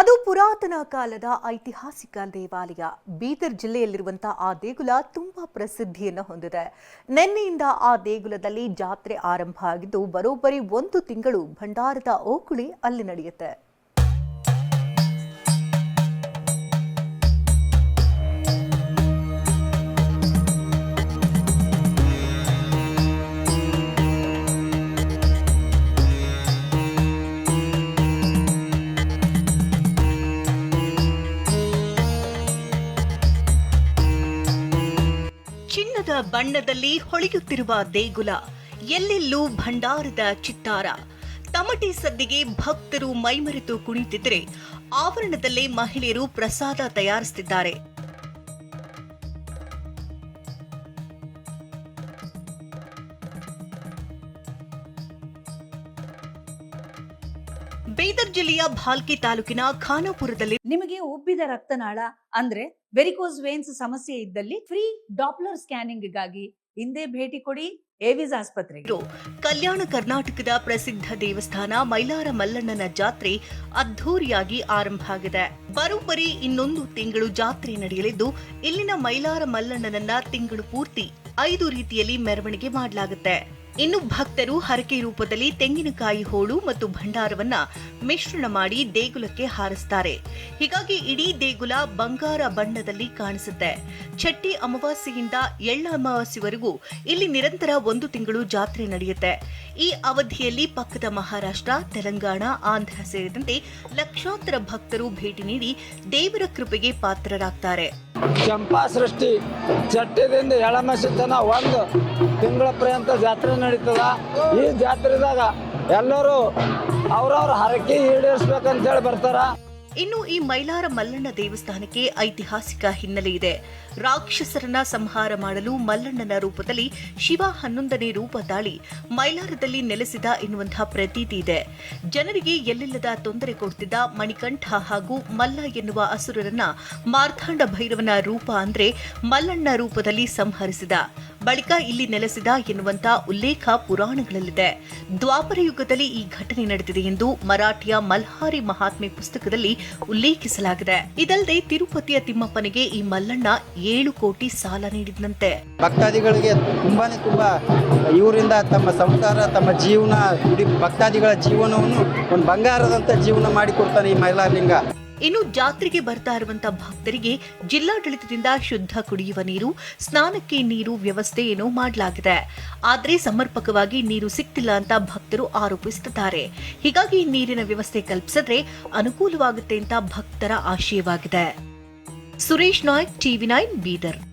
ಅದು ಪುರಾತನ ಕಾಲದ ಐತಿಹಾಸಿಕ ದೇವಾಲಯ. ಬೀದರ್ ಜಿಲ್ಲೆಯಲ್ಲಿರುವಂತಹ ಆ ದೇಗುಲ ತುಂಬಾ ಪ್ರಸಿದ್ಧಿಯನ್ನು ಹೊಂದಿದೆ. ನಿನ್ನೆಯಿಂದ ಆ ದೇಗುಲದಲ್ಲಿ ಜಾತ್ರೆ ಆರಂಭ ಆಗಿದ್ದು, ಬರೋಬ್ಬರಿ ಒಂದು ತಿಂಗಳು ಭಂಡಾರದ ಓಕುಳಿ ಅಲ್ಲಿ ನಡೆಯುತ್ತೆ. ಚಿನ್ನದ ಬಣ್ಣದಲ್ಲಿ ಹೊಳೆಯುತ್ತಿರುವ ದೇಗುಲ, ಎಲ್ಲೆಲ್ಲೂ ಭಂಡಾರದ ಚಿತ್ತಾರ. ತಮಟೆ ಸದ್ದಿಗೆ ಭಕ್ತರು ಮೈಮರೆತು ಕುಣಿತಿದ್ದರೆ ಆವರಣದಲ್ಲೇ ಮಹಿಳೆಯರು ಪ್ರಸಾದ ತಯಾರಿಸುತ್ತಿದ್ದಾರೆ. ಬೀದರ್ ಜಿಲ್ಲೆಯ ಭಾಲ್ಕಿ ತಾಲೂಕಿನ ಖಾನಾಪುರದಲ್ಲಿ ನಿಮಗೆ ಉಬ್ಬಿದ ರಕ್ತನಾಳ ಅಂದ್ರೆ ವೆರಿಕೋಸ್ ವೇನ್ಸ್ ಸಮಸ್ಯೆ ಇದ್ದಲ್ಲಿ ಫ್ರೀ ಡಾಪ್ಲರ್ ಸ್ಕ್ಯಾನಿಂಗ್ಗಾಗಿ ಹಿಂದೆ ಭೇಟಿ ಕೊಡಿ ಏವಿಸ್ ಆಸ್ಪತ್ರೆಗೆ. ಕಲ್ಯಾಣ ಕರ್ನಾಟಕದ ಪ್ರಸಿದ್ಧ ದೇವಸ್ಥಾನ ಮೈಲಾರ ಮಲ್ಲಣ್ಣನ ಜಾತ್ರೆ ಅದ್ಧೂರಿಯಾಗಿ ಆರಂಭ ಆಗಿದೆ. ಬರೋಬ್ಬರಿ ಇನ್ನೊಂದು ತಿಂಗಳು ಜಾತ್ರೆ ನಡೆಯಲಿದ್ದು ಇಲ್ಲಿನ ಮೈಲಾರ ಮಲ್ಲಣ್ಣನನ್ನ ತಿಂಗಳು ಪೂರ್ತಿ ಐದು ರೀತಿಯಲ್ಲಿ ಮೆರವಣಿಗೆ ಮಾಡಲಾಗುತ್ತೆ. ಇನ್ನು ಭಕ್ತರು ಹರಕೆ ರೂಪದಲ್ಲಿ ತೆಂಗಿನಕಾಯಿ ಹೋಳು ಮತ್ತು ಭಂಡಾರವನ್ನ ಮಿಶ್ರಣ ಮಾಡಿ ದೇಗುಲಕ್ಕೆ ಹಾರಿಸ್ತಾರೆ. ಹೀಗಾಗಿ ಇಡೀ ದೇಗುಲ ಬಂಗಾರ ಬಣ್ಣದಲ್ಲಿ ಕಾಣಿಸುತ್ತೆ. ಚಟ್ಟಿ ಅಮಾವಾಸ್ಯೆಯಿಂದ ಎಳ್ಳ ಅಮಾವಾಸ್ಯೆವರೆಗೂ ಇಲ್ಲಿ ನಿರಂತರ ಒಂದು ತಿಂಗಳು ಜಾತ್ರೆ ನಡೆಯುತ್ತೆ. ಈ ಅವಧಿಯಲ್ಲಿ ಪಕ್ಕದ ಮಹಾರಾಷ್ಟ್ರ, ತೆಲಂಗಾಣ, ಆಂಧ್ರ ಸೇರಿದಂತೆ ಲಕ್ಷಾಂತರ ಭಕ್ತರು ಭೇಟಿ ನೀಡಿ ದೇವರ ಕೃಪೆಗೆ ಪಾತ್ರರಾಗ್ತಾರೆ. ಚಂಪಾ ಸೃಷ್ಟಿ ಚಟ್ಟದಿಂದ ಎಳಮಸಿ ತನ ಒಂದು ತಿಂಗಳ ಪರ್ಯಂತ ಜಾತ್ರೆ ನಡೀತದ. ಈ ಜಾತ್ರೆದಾಗ ಎಲ್ಲರೂ ಅವ್ರವ್ರ ಹರಕೆ ಈಡೇರಿಸ್ಬೇಕಂತೇಳಿ ಬರ್ತಾರ. ಇನ್ನು ಈ ಮೈಲಾರ ಮಲ್ಲಣ್ಣ ದೇವಸ್ಥಾನಕ್ಕೆ ಐತಿಹಾಸಿಕ ಹಿನ್ನೆಲೆ ಇದೆ. ರಾಕ್ಷಸರನ್ನ ಸಂಹಾರ ಮಾಡಲು ಮಲ್ಲಣ್ಣನ ರೂಪದಲ್ಲಿ ಶಿವ ಹನ್ನೊಂದನೇ ರೂಪ ತಾಳಿ ಮೈಲಾರದಲ್ಲಿ ನೆಲೆಸಿದ ಎನ್ನುವಂತಹ ಪ್ರತೀತಿ ಇದೆ. ಜನರಿಗೆ ಎಲ್ಲಿಲ್ಲದ ತೊಂದರೆ ಕೊಡ್ತಿದ್ದ ಮಣಿಕಂಠ ಹಾಗೂ ಮಲ್ಲ ಎನ್ನುವ ಅಸುರರನ್ನ ಮಾರ್ಥಾಂಡ ಭೈರವನ ರೂಪ ಅಂದ್ರೆ ಮಲ್ಲಣ್ಣ ರೂಪದಲ್ಲಿ ಸಂಹರಿಸಿದ. ಬಳಿಕ ಇಲ್ಲಿ ನೆಲೆಸಿದ ಎನ್ನುವಂತ ಉಲ್ಲೇಖ ಪುರಾಣಗಳಲ್ಲಿದೆ. ದ್ವಾಪರ ಯುಗದಲ್ಲಿ ಈ ಘಟನೆ ನಡೆದಿದೆ ಎಂದು ಮರಾಠಿಯ ಮಲ್ಹಾರಿ ಮಹಾತ್ಮೆ ಪುಸ್ತಕದಲ್ಲಿ ಉಲ್ಲೇಖಿಸಲಾಗಿದೆ. ಇದಲ್ಲದೆ ತಿರುಪತಿಯ ತಿಮ್ಮಪ್ಪನಿಗೆ ಈ ಮಲ್ಲಣ್ಣ ಏಳು ಕೋಟಿ ಸಾಲ ನೀಡಿದಂತೆ. ಭಕ್ತಾದಿಗಳಿಗೆ ತುಂಬಾನೇ ತುಂಬಾ ಇವರಿಂದ ತಮ್ಮ ಸಂಸಾರ, ತಮ್ಮ ಜೀವನ ಭಕ್ತಾದಿಗಳ ಜೀವನವನ್ನು ಒಂದು ಬಂಗಾರದಂತ ಜೀವನ ಮಾಡಿಕೊಡ್ತಾನೆ ಈ ಮೈಲಾರಲಿಂಗ ಇನ್ನು ಜಾತ್ರೆಗೆ ಬರ್ತಾ ಇರುವಂತಹ ಭಕ್ತರಿಗೆ ಜಿಲ್ಲಾಡಳಿತದಿಂದ ಶುದ್ಧ ಕುಡಿಯುವ ನೀರು, ಸ್ನಾನಕ್ಕೆ ನೀರು ವ್ಯವಸ್ಥೆ ಏನೋ ಮಾಡಲಾಗಿದೆ. ಆದರೆ ಸಮರ್ಪಕವಾಗಿ ನೀರು ಸಿಗ್ತಿಲ್ಲ ಅಂತ ಭಕ್ತರು ಆರೋಪಿಸುತ್ತಿದ್ದಾರೆ ಹೀಗಾಗಿ ನೀರಿನ ವ್ಯವಸ್ಥೆ ಕಲ್ಪಿಸಿದ್ರೆ ಅನುಕೂಲವಾಗುತ್ತೆ ಅಂತ ಭಕ್ತರ ಆಶಯವಾಗಿದೆ. Suresh Naik, TV nine, Bidar.